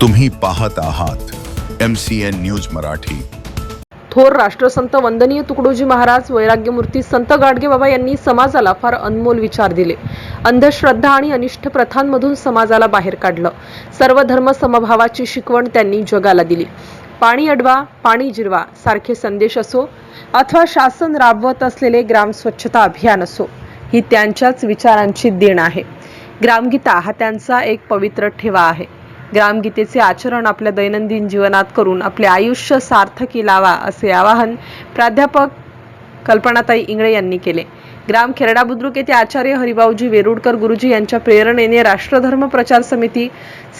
तुम्ही पाहत आहात M C N news Marathi. थोर राष्ट्रसंत वंदनीय तुकडोजी महाराज वैराग्यमूर्ती संत गाडगेबाबा यांनी समाजाला फार अनमोल विचार दिले. अंधश्रद्धा आणि अनिष्ट प्रथांमधून समाजाला बाहेर काढलं. सर्व धर्म समभावाची शिकवण त्यांनी जगाला दिली. पाणी अडवा पाणी जिरवा सारखे संदेश असो अथवा शासन राबवत असलेले ग्राम स्वच्छता अभियान असो ही त्यांच्याच विचारांची देण आहे. ग्रामगीता हा त्यांचा एक पवित्र ठेवा आहे. ग्रामगीतेचे आचरण आपल्या दैनंदिन जीवनात करून आपले आयुष्य सार्थकी लावा असे आवाहन प्राध्यापक कल्पनाताई इंगळे यांनी केले. ग्राम खेरडा बुद्रुक येथे आचार्य हरिभाऊजी वेरुडकर गुरुजी यांच्या प्रेरणेने राष्ट्रधर्म प्रचार समिती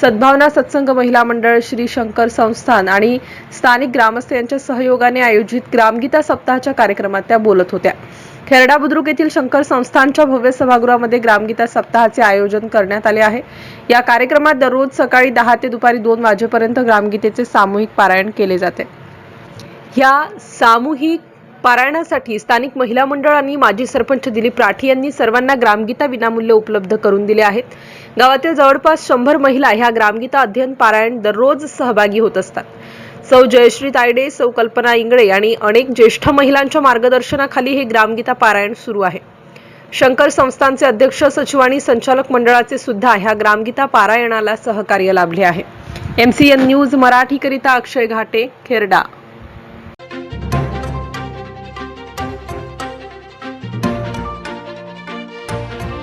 सद्भावना सत्संग महिला मंडळ श्री शंकर संस्थान आणि स्थानिक ग्रामस्थ यांच्या सहयोगाने आयोजित ग्रामगीता सप्ताहाच्या कार्यक्रमात त्या बोलत होत्या. खेरडा बुद्रुक येथील शंकर संस्थानच्या भव्य सभागृहामध्ये ग्रामगीता सप्ताहाचे आयोजन करण्यात आले आहे. या कार्यक्रमात दररोज सकाळी दहा ते दुपारी दोन वाजेपर्यंत ग्रामगीतेचे सामूहिक पारायण केले जाते. या सामूहिक पारायणासाठी स्थानिक महिला मंडळ आणि माजी सरपंच दिलीप राठी यांनी सर्वांना ग्रामगीता विनामूल्य उपलब्ध करून दिले आहेत. गावातील जवळपास शंभर महिला ह्या ग्रामगीता अध्ययन पारायण दररोज सहभागी होत असतात. सौ जयश्री तायडे सौ कल्पना इंगळे आणि अनेक ज्येष्ठ महिलांच्या मार्गदर्शनाखाली हे ग्रामगीता पारायण सुरू आहे. शंकर संस्थानचे अध्यक्ष सचिव आणि संचालक मंडळाचे सुद्धा ह्या ग्रामगीता पारायणाला सहकार्य लाभले आहे. एमसीएन न्यूज मराठीकरिता अक्षय घाटे खेरडा.